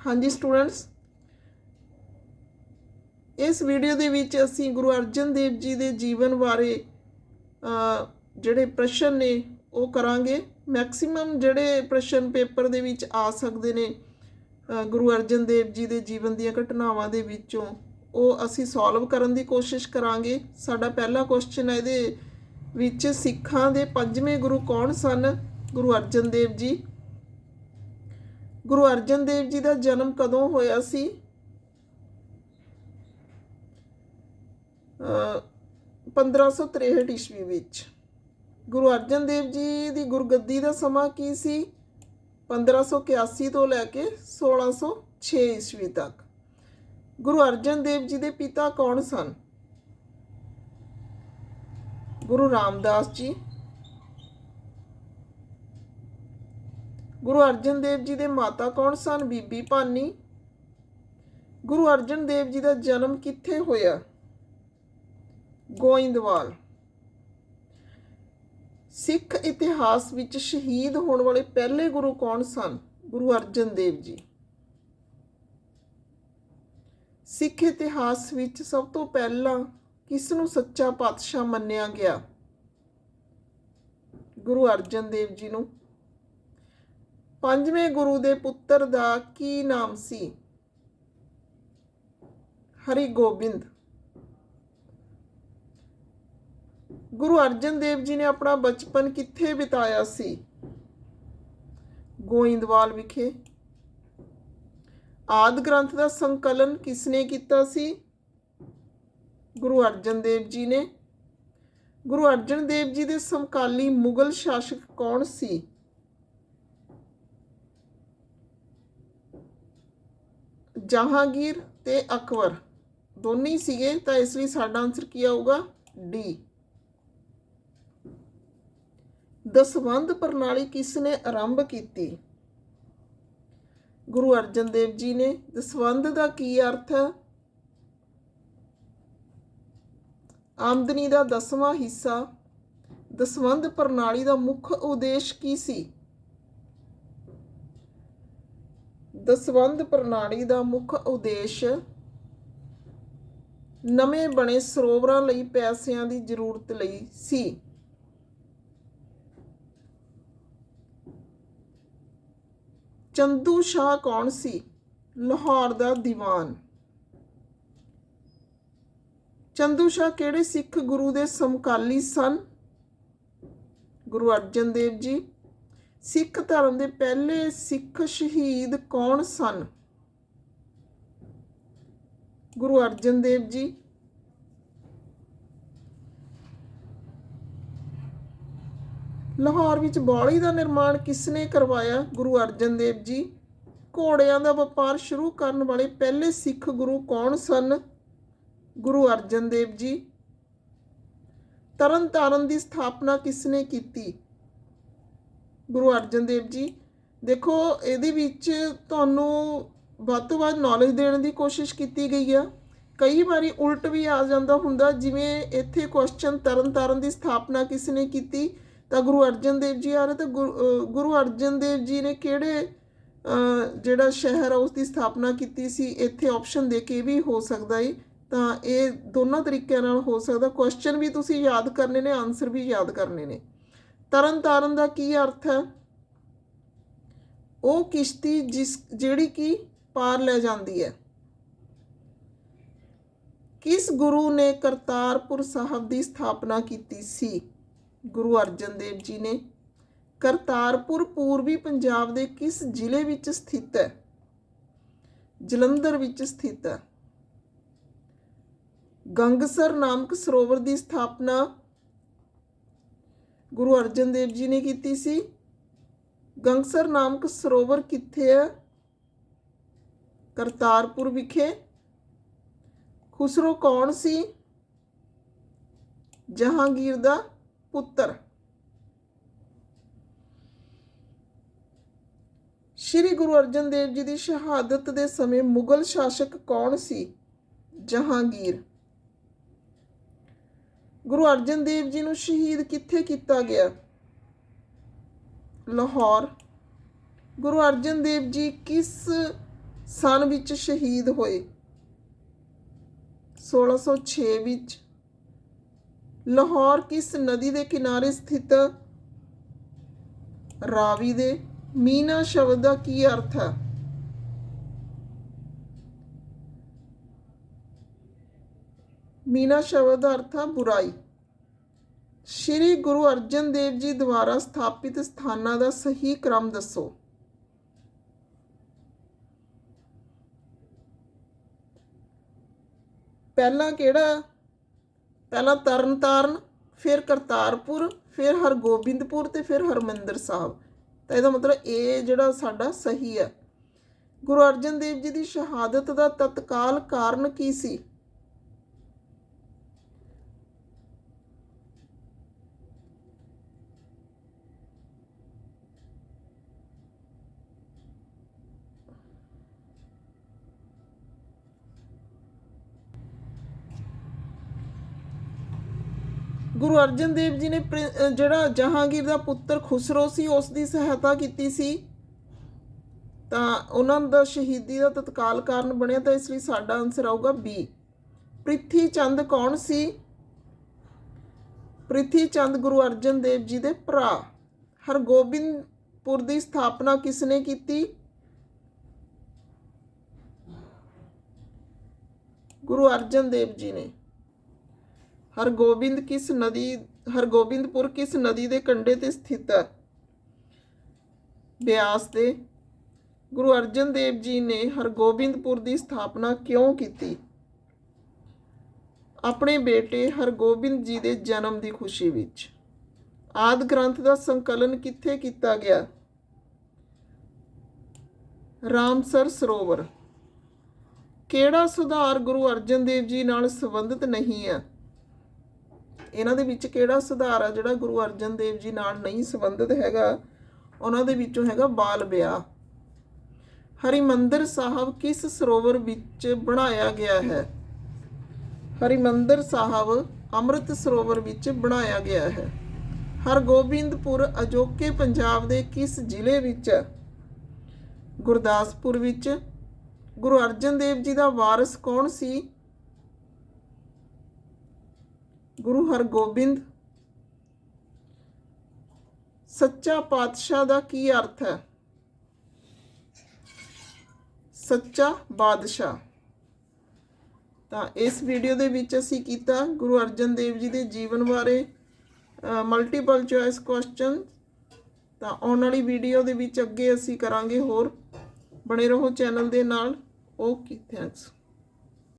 ਹਾਂਜੀ ਸਟੂਡੈਂਟਸ, ਇਸ ਵੀਡੀਓ ਦੇ ਵਿੱਚ ਅਸੀਂ ਗੁਰੂ ਅਰਜਨ ਦੇਵ ਜੀ ਦੇ ਜੀਵਨ ਬਾਰੇ ਜਿਹੜੇ ਪ੍ਰਸ਼ਨ ਨੇ ਉਹ ਕਰਾਂਗੇ। ਮੈਕਸਿਮਮ ਜਿਹੜੇ ਪ੍ਰਸ਼ਨ ਪੇਪਰ ਦੇ ਵਿੱਚ ਆ ਸਕਦੇ ਨੇ ਗੁਰੂ ਅਰਜਨ ਦੇਵ ਜੀ ਦੇ ਜੀਵਨ ਦੀਆਂ ਘਟਨਾਵਾਂ ਦੇ ਵਿੱਚੋਂ, ਉਹ ਅਸੀਂ ਸੋਲਵ ਕਰਨ ਦੀ ਕੋਸ਼ਿਸ਼ ਕਰਾਂਗੇ। ਸਾਡਾ ਪਹਿਲਾ ਕੁਐਸਚਨ ਹੈ, ਇਹਦੇ ਵਿੱਚ ਸਿੱਖਾਂ ਦੇ ਪੰਜਵੇਂ ਗੁਰੂ ਕੌਣ ਸਨ? ਗੁਰੂ ਅਰਜਨ ਦੇਵ ਜੀ। ਗੁਰੂ ਅਰਜਨ ਦੇਵ ਜੀ ਦਾ ਜਨਮ ਕਦੋਂ ਹੋਇਆ ਸੀ? ਅ, 1563 ਈਸਵੀ ਵਿੱਚ। ਗੁਰੂ ਅਰਜਨ ਦੇਵ ਜੀ ਦੀ ਗੁਰਗੱਦੀ ਦਾ ਸਮਾਂ ਕੀ ਸੀ? 1581 ਤੋਂ ਲੈ ਕੇ 1606 ਈਸਵੀ ਤੱਕ। ਗੁਰੂ ਅਰਜਨ ਦੇਵ ਜੀ ਦੇ ਪਿਤਾ ਕੌਣ ਸਨ? ਗੁਰੂ ਰਾਮਦਾਸ ਜੀ। ਗੁਰੂ ਅਰਜਨ ਦੇਵ ਜੀ ਦੇ ਮਾਤਾ ਕੌਣ ਸਨ? ਬੀਬੀ ਭਾਨੀ। ਗੁਰੂ ਅਰਜਨ ਦੇਵ ਜੀ ਦਾ ਜਨਮ ਕਿੱਥੇ ਹੋਇਆ? ਗੋਇੰਦਵਾਲ। ਸਿੱਖ ਇਤਿਹਾਸ ਵਿੱਚ ਸ਼ਹੀਦ ਹੋਣ ਵਾਲੇ ਪਹਿਲੇ ਗੁਰੂ ਕੌਣ ਸਨ? ਗੁਰੂ ਅਰਜਨ ਦੇਵ ਜੀ। ਸਿੱਖ ਇਤਿਹਾਸ ਵਿੱਚ ਸਭ ਤੋਂ ਪਹਿਲਾਂ ਕਿਸ ਨੂੰ ਸੱਚਾ ਪਾਤਸ਼ਾਹ ਮੰਨਿਆ ਗਿਆ? ਗੁਰੂ ਅਰਜਨ ਦੇਵ ਜੀ ਨੂੰ। ਪੰਜਵੇਂ ਗੁਰੂ ਦੇ ਪੁੱਤਰ ਦਾ ਕੀ ਨਾਮ ਸੀ? ਹਰੀ ਗੋਬਿੰਦ। ਗੁਰੂ ਅਰਜਨ ਦੇਵ ਜੀ ਨੇ ਆਪਣਾ ਬਚਪਨ ਕਿੱਥੇ ਬਿਤਾਇਆ ਸੀ? ਗੋਇੰਦਵਾਲ ਵਿਖੇ। ਆਦ ਗ੍ਰੰਥ ਦਾ ਸੰਕਲਨ ਕਿਸਨੇ ਕੀਤਾ ਸੀ? ਗੁਰੂ ਅਰਜਨ ਦੇਵ ਜੀ ਨੇ। ਗੁਰੂ ਅਰਜਨ ਦੇਵ ਜੀ ਦੇ ਸਮਕਾਲੀ ਮੁਗਲ ਸ਼ਾਸਕ ਕੌਣ ਸੀ? ਜਹਾਂਗੀਰ ਤੇ ਅਕਬਰ। ਦੋਨੇ ਸੀਗੇ ਤਾਂ ਇਸ ਲਈ ਸਾਡਾ ਆਨਸਰ ਕੀ ਆਊਗਾ? ਡੀ ਦਸਵੰਧ ਪ੍ਰਣਾਲੀ ਕਿਸ ਨੇ ਆਰੰਭ ਕੀਤੀ? ਗੁਰੂ ਅਰਜਨ ਦੇਵ ਜੀ ਨੇ। ਦਸਵੰਧ ਦਾ ਕੀ ਅਰਥ ਹੈ? ਆਮਦਨੀ ਦਾ ਦਸਵਾਂ ਹਿੱਸਾ। ਦਸਵੰਧ ਪ੍ਰਣਾਲੀ ਦਾ ਮੁੱਖ ਉਦੇਸ਼ ਕੀ ਸੀ? ਦਸਵੰਧ ਪ੍ਰਣਾਲੀ ਦਾ ਮੁੱਖ ਉਦੇਸ਼ ਨਵੇਂ ਬਣੇ ਸਰੋਵਰਾਂ ਲਈ ਪੈਸਿਆਂ ਦੀ ਜ਼ਰੂਰਤ ਲਈ ਸੀ। ਚੰਦੂ ਸ਼ਾਹ ਕੌਣ ਸੀ? ਲਾਹੌਰ ਦਾ ਦੀਵਾਨ। ਚੰਦੂ ਸ਼ਾਹ ਕਿਹੜੇ ਸਿੱਖ ਗੁਰੂ ਦੇ ਸਮਕਾਲੀ ਸਨ? ਗੁਰੂ ਅਰਜਨ ਦੇਵ ਜੀ। ਸਿੱਖ ਧਰਮ ਦੇ ਪਹਿਲੇ ਸਿੱਖ ਸ਼ਹੀਦ ਕੌਣ ਸਨ? ਗੁਰੂ ਅਰਜਨ ਦੇਵ ਜੀ। ਲਾਹੌਰ ਵਿੱਚ ਬੌਲੀ ਦਾ ਨਿਰਮਾਣ ਕਿਸਨੇ ਕਰਵਾਇਆ? ਗੁਰੂ ਅਰਜਨ ਦੇਵ ਜੀ। ਘੋੜਿਆਂ ਦਾ ਵਪਾਰ ਸ਼ੁਰੂ ਕਰਨ ਵਾਲੇ ਪਹਿਲੇ ਸਿੱਖ ਗੁਰੂ ਕੌਣ ਸਨ? ਗੁਰੂ ਅਰਜਨ ਦੇਵ ਜੀ। ਤਰਨ ਤਾਰਨ ਦੀ ਸਥਾਪਨਾ ਕਿਸਨੇ ਕੀਤੀ? ਗੁਰੂ ਅਰਜਨ ਦੇਵ ਜੀ, ਦੇਖੋ ਇਹਦੇ ਵਿੱਚ ਤੁਹਾਨੂੰ ਵੱਧ ਤੋਂ ਵੱਧ ਨੌਲੇਜ ਦੇਣ ਦੀ ਕੋਸ਼ਿਸ਼ ਕੀਤੀ ਗਈ ਆ। ਕਈ ਵਾਰੀ ਉਲਟ ਵੀ ਆ ਜਾਂਦਾ ਹੁੰਦਾ, ਜਿਵੇਂ ਇੱਥੇ ਕੁਐਸਚਨ ਤਰਨ ਤਾਰਨ ਦੀ ਸਥਾਪਨਾ ਕਿਸ ਨੇ ਕੀਤੀ, ਤਾਂ ਗੁਰੂ ਅਰਜਨ ਦੇਵ ਜੀ ਆ ਰਹੇ, ਤਾਂ ਗੁਰੂ ਗੁਰੂ ਅਰਜਨ ਦੇਵ ਜੀ ਨੇ ਕਿਹੜੇ ਜਿਹੜਾ ਸ਼ਹਿਰ ਆ ਉਸ ਦੀ ਸਥਾਪਨਾ ਕੀਤੀ ਸੀ, ਇੱਥੇ ਆਪਸ਼ਨ ਦੇ ਕੇ ਵੀ ਹੋ ਸਕਦਾ ਏ। ਤਾਂ ਇਹ ਦੋਨਾਂ ਤਰੀਕਿਆਂ ਨਾਲ ਹੋ ਸਕਦਾ। ਕੁਐਸਚਨ ਵੀ ਤੁਸੀਂ ਯਾਦ ਕਰਨੇ ਨੇ ਆਨਸਰ ਵੀ ਯਾਦ ਕਰਨੇ ਨੇ। ਤਰਨ ਤਾਰਨ ਦਾ ਕੀ ਅਰਥ ਹੈ? ਉਹ ਕਿਸ਼ਤੀ ਜਿਸ, ਜਿਹੜੀ ਕਿ ਪਾਰ ਲੈ ਜਾਂਦੀ ਹੈ। ਕਿਸ ਗੁਰੂ ਨੇ ਕਰਤਾਰਪੁਰ ਸਾਹਿਬ ਦੀ ਸਥਾਪਨਾ ਕੀਤੀ ਸੀ? ਗੁਰੂ ਅਰਜਨ ਦੇਵ ਜੀ ਨੇ। ਕਰਤਾਰਪੁਰ ਪੂਰਬੀ ਪੰਜਾਬ ਦੇ ਕਿਸ ਜ਼ਿਲ੍ਹੇ ਵਿੱਚ ਸਥਿਤ ਹੈ? ਜਲੰਧਰ ਵਿੱਚ ਸਥਿਤ ਹੈ। ਗੰਗਸਰ ਨਾਮਕ ਸਰੋਵਰ ਦੀ ਸਥਾਪਨਾ ਗੁਰੂ ਅਰਜਨ ਦੇਵ ਜੀ ਨੇ ਕੀਤੀ ਸੀ। ਗੰਗਸਰ ਨਾਮਕ ਸਰੋਵਰ ਕਿੱਥੇ ਹੈ ਕਰਤਾਰਪੁਰ ਵਿਖੇ। ਖੁਸਰੋ ਕੌਣ ਸੀ? ਜਹਾਂਗੀਰ ਦਾ ਪੁੱਤਰ। ਸ਼੍ਰੀ ਗੁਰੂ ਅਰਜਨ ਦੇਵ ਜੀ ਦੀ ਸ਼ਹਾਦਤ ਦੇ ਸਮੇਂ ਮੁਗਲ ਸ਼ਾਸਕ ਕੌਣ ਸੀ? ਜਹਾਂਗੀਰ। ਗੁਰੂ ਅਰਜਨ ਦੇਵ ਜੀ ਨੂੰ ਸ਼ਹੀਦ ਕਿੱਥੇ ਕੀਤਾ ਗਿਆ? ਲਾਹੌਰ। ਗੁਰੂ ਅਰਜਨ ਦੇਵ ਜੀ ਕਿਸ ਸਨ ਵਿੱਚ ਸ਼ਹੀਦ ਹੋਏ? 1606 ਵਿੱਚ। ਲਾਹੌਰ ਕਿਸ ਨਦੀ ਦੇ ਕਿਨਾਰੇ ਸਥਿਤ ਰਾਵੀ ਦੇ? ਮੀਨਾ ਸ਼ਬਦ ਦਾ ਕੀ ਅਰਥ ਹੈ? ਮੀਨਾ ਸ਼ਬਦ ਦਾ ਅਰਥ ਹੈ ਬੁਰਾਈ। ਸ਼੍ਰੀ ਗੁਰੂ ਅਰਜਨ ਦੇਵ ਜੀ ਦੁਆਰਾ ਸਥਾਪਿਤ ਸਥਾਨਾਂ ਦਾ ਸਹੀ ਕ੍ਰਮ ਦੱਸੋ। ਪਹਿਲਾਂ ਕਿਹੜਾ? ਪਹਿਲਾਂ ਤਰਨਤਾਰਨ, ਫਿਰ ਕਰਤਾਰਪੁਰ, ਫਿਰ ਹਰਗੋਬਿੰਦਪੁਰ ਤੇ ਫਿਰ ਹਰਮੰਦਰ ਸਾਹਿਬ। ਤਾਂ ਇਹਦਾ ਮਤਲਬ ਇਹ ਜਿਹੜਾ ਸਾਡਾ ਸਹੀ ਹੈ ਗੁਰੂ ਅਰਜਨ ਦੇਵ ਜੀ ਦੀ ਸ਼ਹਾਦਤ ਦਾ ਤਤਕਾਲ ਕਾਰਨ ਕੀ ਸੀ? ਗੁਰੂ ਅਰਜਨ ਦੇਵ ਜੀ ਨੇ ਪ੍ਰਿ- ਜਿਹੜਾ ਜਹਾਂਗੀਰ ਦਾ ਪੁੱਤਰ ਖੁਸਰੋ ਸੀ, ਉਸ ਦੀ ਸਹਾਇਤਾ ਕੀਤੀ ਸੀ। ਤਾਂ ਉਹਨਾਂ ਦਾ ਸ਼ਹੀਦੀ ਦਾ ਤਤਕਾਲ ਕਾਰਨ ਬਣਿਆ ਤਾਂ ਇਸ ਲਈ ਸਾਡਾ ਆਨਸਰ ਆਊਗਾ ਬੀ ਪ੍ਰਿਥੀ ਚੰਦ ਕੌਣ ਸੀ? ਪ੍ਰਿਥੀ ਚੰਦ ਗੁਰੂ ਅਰਜਨ ਦੇਵ ਜੀ ਦੇ ਭਰਾ। ਹਰਗੋਬਿੰਦਪੁਰ ਦੀ ਸਥਾਪਨਾ ਕਿਸ ਨੇ ਕੀਤੀ? ਗੁਰੂ ਅਰਜਨ ਦੇਵ ਜੀ ਨੇ। ਹਰਗੋਬਿੰਦ ਕਿਸ ਨਦੀ, ਹਰਗੋਬਿੰਦਪੁਰ ਕਿਸ ਨਦੀ ਦੇ ਕੰਢੇ ਤੇ ਸਥਿਤ ਹੈ? ਬਿਆਸ ਦੇ ਗੁਰੂ ਅਰਜਨ ਦੇਵ ਜੀ ਨੇ ਹਰਗੋਬਿੰਦਪੁਰ ਦੀ ਸਥਾਪਨਾ ਕਿਉਂ ਕੀਤੀ? ਆਪਣੇ ਬੇਟੇ ਹਰਗੋਬਿੰਦ ਜੀ ਦੇ ਜਨਮ ਦੀ ਖੁਸ਼ੀ ਵਿੱਚ। ਆਦ ਗ੍ਰੰਥ ਦਾ ਸੰਕਲਨ ਕਿੱਥੇ ਕੀਤਾ ਗਿਆ? ਰਾਮਸਰ ਸਰੋਵਰ। ਕਿਹੜਾ ਸੁਧਾਰ ਗੁਰੂ ਅਰਜਨ ਦੇਵ ਜੀ ਨਾਲ ਸੰਬੰਧਿਤ ਨਹੀਂ ਹੈ? ਇਹਨਾਂ ਦੇ ਵਿੱਚ ਕਿਹੜਾ ਸੁਧਾਰ ਆ? ਜਿਹੜਾ ਗੁਰੂ ਅਰਜਨ ਦੇਵ ਜੀ ਨਾਲ ਨਹੀਂ ਸੰਬੰਧਿਤ ਹੈਗਾ, ਉਹਨਾਂ ਦੇ ਵਿੱਚੋਂ ਹੈਗਾ ਬਾਲ ਵਿਆਹ। ਹਰਿਮੰਦਰ ਸਾਹਿਬ ਕਿਸ ਸਰੋਵਰ ਵਿੱਚ ਬਣਾਇਆ ਗਿਆ ਹੈ? ਹਰਿਮੰਦਰ ਸਾਹਿਬ ਅੰਮ੍ਰਿਤ ਸਰੋਵਰ ਵਿੱਚ ਬਣਾਇਆ ਗਿਆ ਹੈ। ਹਰਗੋਬਿੰਦਪੁਰ, ਅਜੋਕੇ ਪੰਜਾਬ ਦੇ ਕਿਸ ਜ਼ਿਲ੍ਹੇ ਵਿੱਚ? ਗੁਰਦਾਸਪੁਰ ਵਿੱਚ। ਗੁਰੂ ਅਰਜਨ ਦੇਵ ਜੀ ਦਾ ਵਾਰਿਸ ਕੌਣ ਸੀ? ਗੁਰੂ ਹਰਗੋਬਿੰਦ, ਸੱਚਾ ਪਾਤਸ਼ਾਹ ਦਾ ਕੀ ਅਰਥ ਹੈ? ਸੱਚਾ ਬਾਦਸ਼ਾਹ। ਤਾਂ ਇਸ ਵੀਡੀਓ ਦੇ ਵਿੱਚ ਅਸੀਂ ਕੀਤਾ ਗੁਰੂ ਅਰਜਨ ਦੇਵ ਜੀ ਦੇ ਜੀਵਨ ਬਾਰੇ ਮਲਟੀਪਲ ਚੋਇਸ ਕੁਐਸਚਨ ਤਾਂ ਆਉਣ ਵਾਲੀ ਵੀਡੀਓ ਦੇ ਵਿੱਚ ਅੱਗੇ ਅਸੀਂ ਕਰਾਂਗੇ ਹੋਰ। ਬਣੇ ਰਹੋ ਚੈਨਲ ਦੇ ਨਾਲ। Okay thanks